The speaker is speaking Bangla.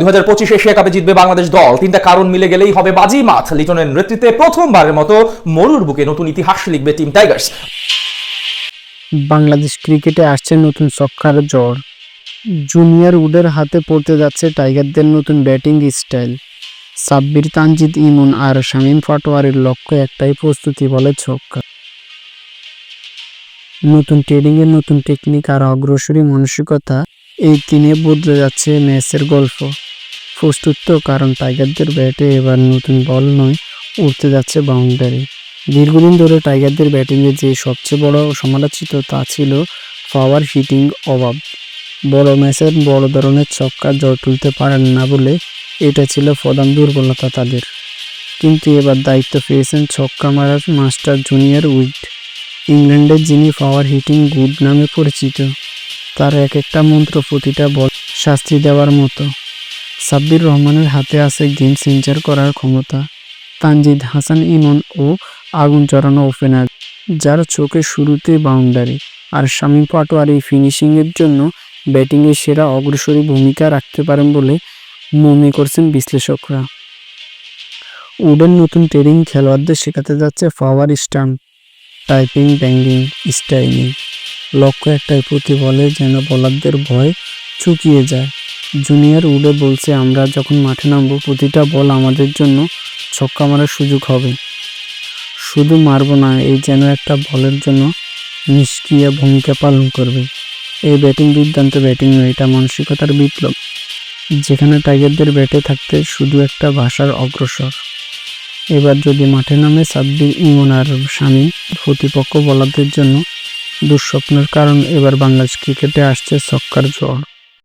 দু হাজার পঁচিশ এশিয়া কাপে জিতবে বাংলাদেশ দল। তিনটা কারণ মিলে গেলেই হবে বাজি মাঠ লিটনের নেতৃত্বে প্রথমবারের মতো মরুর বুকে নতুন ইতিহাস লিখবে টিম টাইগার্স। বাংলাদেশ ক্রিকেটে আসছে নতুন সক্কার জ্বর। জুনিয়র উডের হাতে পড়তে যাচ্ছে টাইগারদের নতুন ব্যাটিং স্টাইল। সাব্বির, তানজিদ, ইমন আর শামীম পাটোয়ারির লক্ষ্য একটাই প্রস্তুতি বলে ছক্কা। নতুন ট্রেডিংয়ের নতুন টেকনিক আর অগ্রসরী মানসিকতা এই তিনে বদলে যাচ্ছে ম্যাচের গল্প। প্রস্তুত কারণ টাইগারদের ব্যাটে এবার নতুন বল নয় উঠতে যাচ্ছে বাউন্ডারি। দীর্ঘদিন ধরে টাইগারদের ব্যাটিংয়ে যে সবচেয়ে বড় সমালোচিত তা ছিল পাওয়ার হিটিং অভাব। বড় ম্যাচের বড় ধরনের ছক্কা জয় তুলতে পারেন না বলে এটা ছিল প্রধান দুর্বলতা তাদের। কিন্তু এবার দায়িত্ব পেয়েছেন ছক্কা মারার মাস্টার জুনিয়র উইট ইংল্যান্ডের যিনি পাওয়ার হিটিং গুড নামে পরিচিত। তার এক একটা মন্ত্র প্রতিটা বল শাস্তি দেওয়ার মতো। সাব্বির রহমানের হাতে আছে গেম চেঞ্জার করার ক্ষমতা। তানজিদ হাসান ইমন ও আগুন চড়ানো ওপেনার যার চোখে শুরুতে বাউন্ডারি আর শামীম পাটোয়ারি ফিনিশিংয়ের জন্য ব্যাটিংয়ে সেরা অগ্রসরী ভূমিকা রাখতে পারেন বলে মনে করছেন বিশ্লেষকরা। উডেন নতুন ট্রেনিং খেলোয়াড়দের শেখাতে যাচ্ছে power stump typing banging styling লক্ষ্য একটাই, প্রতি বলে যেন বলারদের ভয় চুকিয়ে যায়। জুনিয়র উডে বলছে, আমরা যখন মাঠে নামবো, প্রতিটা বল আমাদের জন্য ছক্কা মারার সুযোগ হবে। শুধু মারবো না, এই যেন একটা বলের জন্য নিষ্ক্রিয় ভূমিকা পালন করবে। এই ব্যাটিং দুর্দান্ত ব্যাটিং নয়, এটা মানসিকতার বিপ্লব। যেখানে টাইগারদের ব্যাটে থাকতে শুধু একটা ভাষার অগ্রসর। এবার যদি মাঠে নামে সাব্বির, ইমন আর স্বামী প্রতিপক্ষ বলারদের জন্য দুঃস্বপ্নের কারণ, এবার বাংলাদেশ ক্রিকেটে আসছে ছক্কার জ্বর